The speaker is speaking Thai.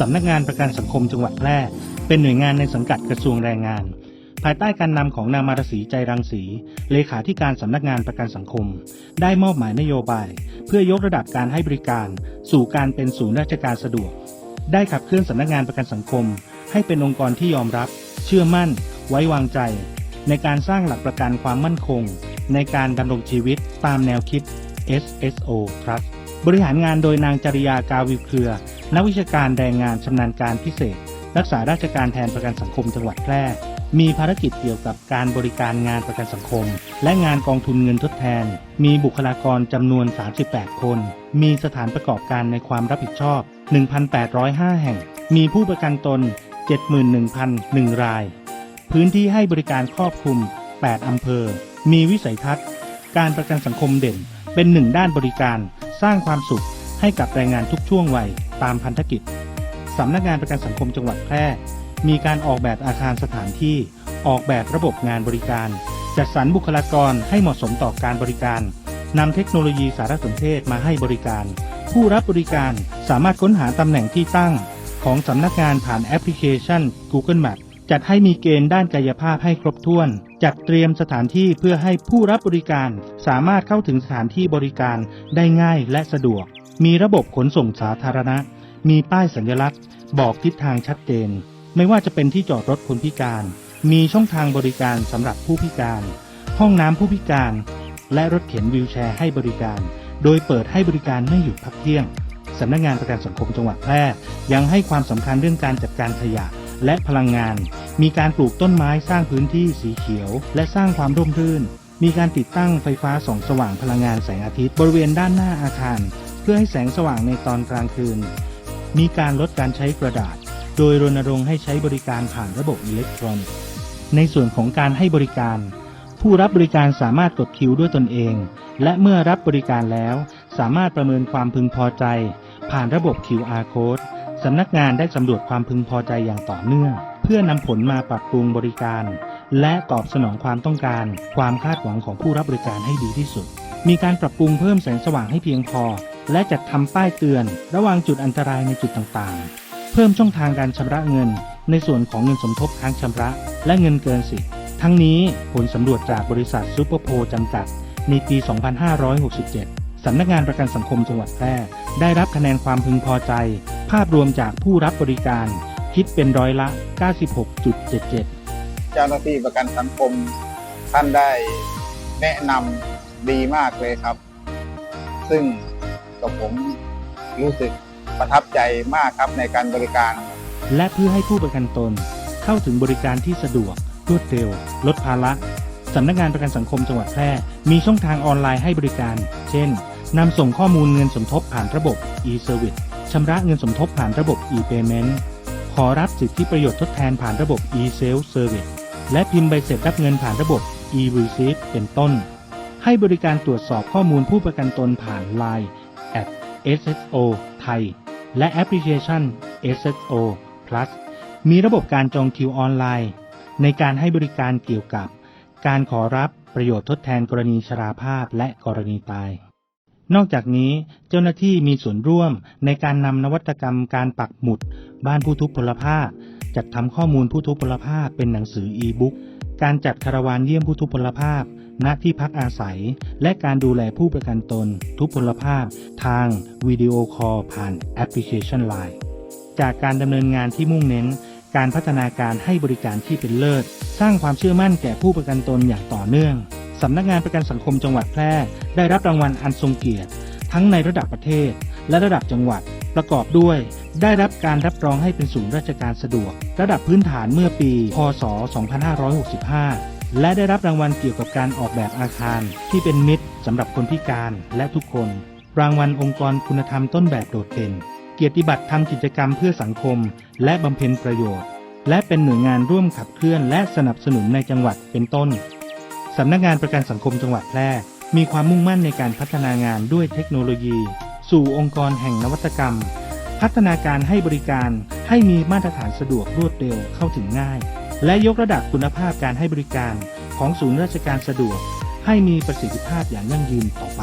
สำนักงานประกันสังคมจังหวัดแพร่ เป็นหน่วยงานในสังกัดกระทรวงแรงงาน ภายใต้การนำของนางมารสีใจรังสีเลขาธิการสำนักงานประกันสังคม ได้มอบหมายนโยบาย เพื่อยกระดับการให้บริการ สู่การเป็นศูนย์ราชการสะดวก ได้ขับเคลื่อนสำนักงานประกันสังคม ให้เป็นองค์กรที่ยอมรับ เชื่อมั่น ไว้วางใจ ในการสร้างหลักประกันความมั่นคง ในการดำรงชีวิตตามแนวคิด SSO Trust บริหารงานโดยนางจริยากาวิเครือ นักวิชาการแรงงานชำนาญการพิเศษ รักษาราชการแทนประกันสังคมจังหวัดแพร่ มีภารกิจเกี่ยวกับการบริการงานประกันสังคม และงานกองทุนเงินทดแทน มีบุคลากรจำนวน 38 คน มีสถานประกอบการในความรับผิดชอบ 1,805 แห่ง มีผู้ประกันตน 71,001 ราย พื้นที่ให้บริการครอบคลุม 8 อำเภอ มีวิสัยทัศน์ การประกันสังคมเด่น เป็นหนึ่งด้านบริการ สร้างความสุขให้กับแรงงานทุกช่วงวัย ตามพันธกิจสำนักงานประกันสังคมจังหวัดแพร่ มีการออกแบบอาคารสถานที่ ออกแบบระบบงานบริการ จัดสรรบุคลากรให้เหมาะสมต่อการบริการนำเทคโนโลยีสารสนเทศมาให้บริการ ผู้รับบริการสามารถค้นหาตำแหน่งที่ตั้ง ของสำนักงานผ่านแอปพลิเคชัน Google Map จัดให้มีเกณฑ์ด้านกายภาพให้ครบถ้วน จัดเตรียมสถานที่เพื่อให้ผู้รับบริการ สามารถเข้าถึงสถานที่บริการได้ง่ายและสะดวก มีระบบขนส่งสาธารณะ มีป้ายสัญลักษณ์ บอกทิศทางชัดเจน ไม่ว่าจะเป็นที่จอดรถคนพิการ มีช่องทางบริการสำหรับผู้พิการ ห้องน้ำผู้พิการ และรถเข็นวีลแชร์ให้บริการ โดยเปิดให้บริการไม่หยุดพักเที่ยงสำนักงานประกันสังคมจังหวัดแพร่ยังให้ความสำคัญเรื่องการจัดการขยะและพลังงาน มีการปลูกต้นไม้สร้างพื้นที่สีเขียว และสร้างความร่มรื่น มีการติดตั้งไฟฟ้าส่องสว่างพลังงานแสงอาทิตย์ บริเวณด้านหน้าอาคาร เพื่อให้แสงสว่างในตอนกลางคืน มีการลดการใช้กระดาษ โดยรณรงค์ให้ใช้บริการผ่านระบบอิเล็กทรอนิกส์ ในส่วนของการให้บริการ ผู้รับบริการสามารถกดคิวด้วยตนเอง และเมื่อรับบริการแล้ว สามารถประเมินความพึงพอใจ ผ่านระบบ QR code สำนักงานได้สำรวจความพึงพอใจอย่างต่อเนื่อง เพื่อนำผลมาปรับปรุงบริการ และตอบสนองความต้องการ ความคาดหวังของผู้รับบริการให้ดีที่สุด มีการปรับปรุงเพิ่มแสงสว่างให้เพียงพอ และจัดทำป้ายเตือนระวังจุดอันตรายในจุดต่างๆ เพิ่มช่องทางการชำระเงิน ในส่วนของเงินสมทบค้างชำระ และเงินเกินสิทธิ์ทั้งนี้ผลสำรวจจากบริษัทซูเปอร์โพลจำกัด ในปี 2567 สำนักงานประกันสังคมจังหวัดแพร่ได้รับคะแนนความพึงพอใจ ภาพรวมจากผู้รับบริการ คิดเป็นร้อยละ 96.77 เจ้าหน้าที่ประกันสังคมท่านได้แนะนำดีมากเลยครับ ซึ่ง กับผมรู้สึกประทับใจมากครับในการบริการ และเพื่อให้ผู้ประกันตน เข้าถึงบริการที่สะดวก รวดเร็ว ลดภาระสำนักงานประกันสังคมจังหวัดแพร่มีช่องทางออนไลน์ให้บริการ เช่นนำส่งข้อมูลเงินสมทบผ่านระบบ e-service ชำระเงินสมทบผ่านระบบ e-payment ขอรับสิทธิประโยชน์ทดแทนผ่านระบบ e-self service และพิมพ์ใบเสร็จรับเงินผ่านระบบ e-receipt เป็นต้น ให้บริการตรวจสอบข้อมูลผู้ประกันตนผ่าน Line SSO ไทย และแอปพลิเคชัน SSO Plus มีระบบการจองคิวออนไลน์ ในการให้บริการเกี่ยวกับ การขอรับประโยชน์ทดแทนกรณีชราภาพและกรณีตาย นอกจากนี้เจ้าหน้าที่มีส่วนร่วมในการนำนวัตกรรมการปักหมุด บ้านผู้ทุพพลภาพ จัดทำข้อมูลผู้ทุพพลภาพเป็นหนังสืออีบุ๊กการจัดคาราวานเยี่ยมผู้ทุพพลภาพ ณที่พักอาศัย และการดูแลผู้ประกันตน ทุพพลภาพ ทางวิดีโอคอลผ่านแอปพลิเคชัน Line จากการดำเนินงานที่มุ่งเน้น การพัฒนาการให้บริการที่เป็นเลิศ สร้างความเชื่อมั่นแก่ผู้ประกันตนอย่างต่อเนื่องสำนักงานประกันสังคมจังหวัดแพร่ ได้รับรางวัลอันทรงเกียรติ ทั้งในระดับประเทศ และระดับจังหวัด ประกอบด้วย ได้รับการรับรองให้เป็นศูนย์ราชการสะดวก ระดับพื้นฐานเมื่อปี พศ 2565 และได้รับรางวัลเกี่ยวกับการออกแบบอาคารที่เป็นมิตรสำหรับคนพิการและทุกคน รางวัลองค์กรคุณธรรมต้นแบบโดดเด่น เกียรติบัตรทำกิจกรรมเพื่อสังคม และบำเพ็ญประโยชน์ และเป็นหน่วยงานร่วมขับเคลื่อนและสนับสนุนในจังหวัดเป็นต้นสำนักงานประกันสังคมจังหวัดแพร่มีความมุ่งมั่นในการพัฒนางานด้วยเทคโนโลยี สู่องค์กรแห่งนวัตกรรม พัฒนาการให้บริการให้มีมาตรฐานสะดวกรวดเร็วเข้าถึงง่าย และยกระดับคุณภาพการให้บริการของศูนย์ราชการสะดวก ให้มีประสิทธิภาพอย่างยั่งยืนต่อไป